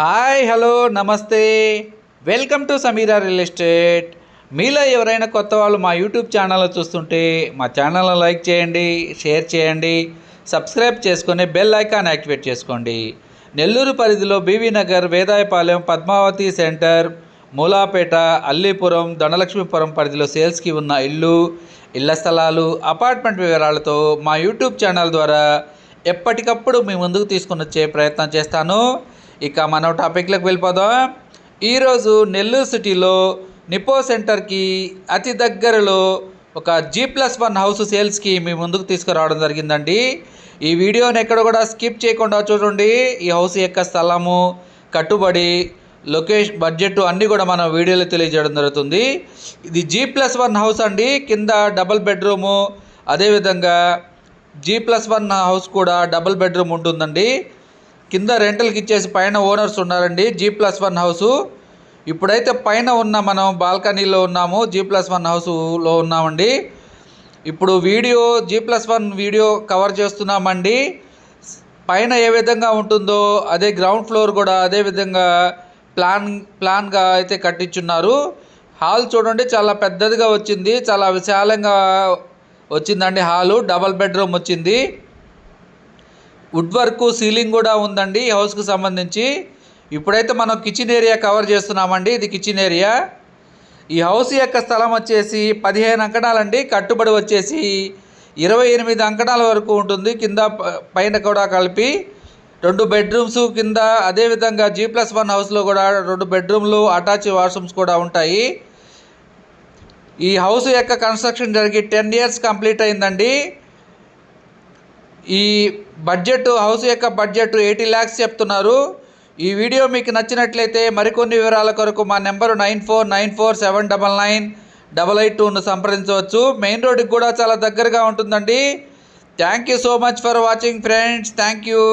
Hi hello నమస్తే. Welcome to Sameera real estate. మీలో ఎవరైనా కొత్త వాళ్ళు మా యూట్యూబ్ ఛానల్ చూస్తుంటే మా ఛానల్ని లైక్ చేయండి షేర్ చేయండి సబ్స్క్రైబ్ చేసుకొని బెల్ ఐకాన్ యాక్టివేట్ చేసుకోండి. నెల్లూరు పరిధిలో బీవీ నగర్ వేదాయపాలెం పద్మావతి సెంటర్ మూలాపేట అల్లీపురం ధనలక్ష్మీపురం పరిధిలో సేల్స్కి ఉన్న ఇల్లు ఇళ్ళ స్థలాలు అపార్ట్మెంట్ వివరాలతో మా యూట్యూబ్ ఛానల్ ద్వారా ఎప్పటికప్పుడు మీ ముందుకు తీసుకుని వచ్చే ప్రయత్నం చేస్తాను. ఇక మనం టాపిక్లోకి వెళ్ళిపోదాం. ఈరోజు నెల్లూరు సిటీలో నిపో సెంటర్కి అతి దగ్గరలో ఒక జీ ప్లస్ వన్ హౌస్ సేల్స్కి మీ ముందుకు తీసుకురావడం జరిగిందండి. ఈ వీడియోని ఎక్కడ కూడా స్కిప్ చేయకుండా చూడండి. ఈ హౌస్ యొక్క స్థలము కట్టుబడి లొకేషన్ బడ్జెట్ అన్నీ కూడా మనం వీడియోలో తెలియజేయడం జరుగుతుంది. ఇది జీ ప్లస్ వన్ హౌస్ అండి. కింద డబుల్ బెడ్రూము అదేవిధంగా జీ ప్లస్ వన్ హౌస్ కూడా డబుల్ బెడ్రూమ్ ఉంటుందండి. కింద రెంటల్కి ఇచ్చేసి పైన ఓనర్స్ ఉన్నారండి. జీ ప్లస్ వన్ హౌసు ఇప్పుడైతే పైన ఉన్న మనం బాల్కనీలో ఉన్నాము. జీ ప్లస్ వన్ హౌస్లో ఉన్నామండి. ఇప్పుడు video G plus one video cover చేస్తున్నామండి. పైన ఏ విధంగా ఉంటుందో అదే గ్రౌండ్ ఫ్లోర్ కూడా అదే విధంగా ప్లాన్ ప్లాన్గా అయితే కట్టించున్నారు. హాల్ చూడండి చాలా పెద్దదిగా వచ్చింది. చాలా విశాలంగా వచ్చిందండి హాలు డబల్ బెడ్రూమ్ వచ్చింది. వుడ్ వర్క్ సీలింగ్ కూడా ఉందండి ఈ హౌస్కి సంబంధించి. ఇప్పుడైతే మనం కిచెన్ ఏరియా కవర్ చేస్తున్నామండి. ఇది కిచెన్ ఏరియా. ఈ హౌస్ యొక్క స్థలం వచ్చేసి పదిహేను అంకణాలండి. కట్టుబడి వచ్చేసి ఇరవై ఎనిమిది అంకణాల వరకు ఉంటుంది. కింద ప- పైన కూడా కలిపి రెండు బెడ్రూమ్స్ కింద అదేవిధంగా జీ ప్లస్ వన్ హౌస్లో కూడా రెండు బెడ్రూమ్లు అటాచ్ వాష్రూమ్స్ కూడా ఉంటాయి. ఈ హౌస్ యొక్క కన్స్ట్రక్షన్ జరిగి టెన్ ఇయర్స్ కంప్లీట్ అయిందండి. ఈ బడ్జెట్ హౌస్ యొక్క బడ్జెట్ ఎయిటీ ల్యాక్స్ చెప్తున్నారు. ఈ వీడియో మీకు నచ్చినట్లయితే మరికొన్ని వివరాల కొరకు మా number nine four nine four seven double nine double eight టూను సంప్రదించవచ్చు. మెయిన్ రోడ్కి కూడా చాలా దగ్గరగా ఉంటుందండి. Thank you so much for watching friends. Thank you.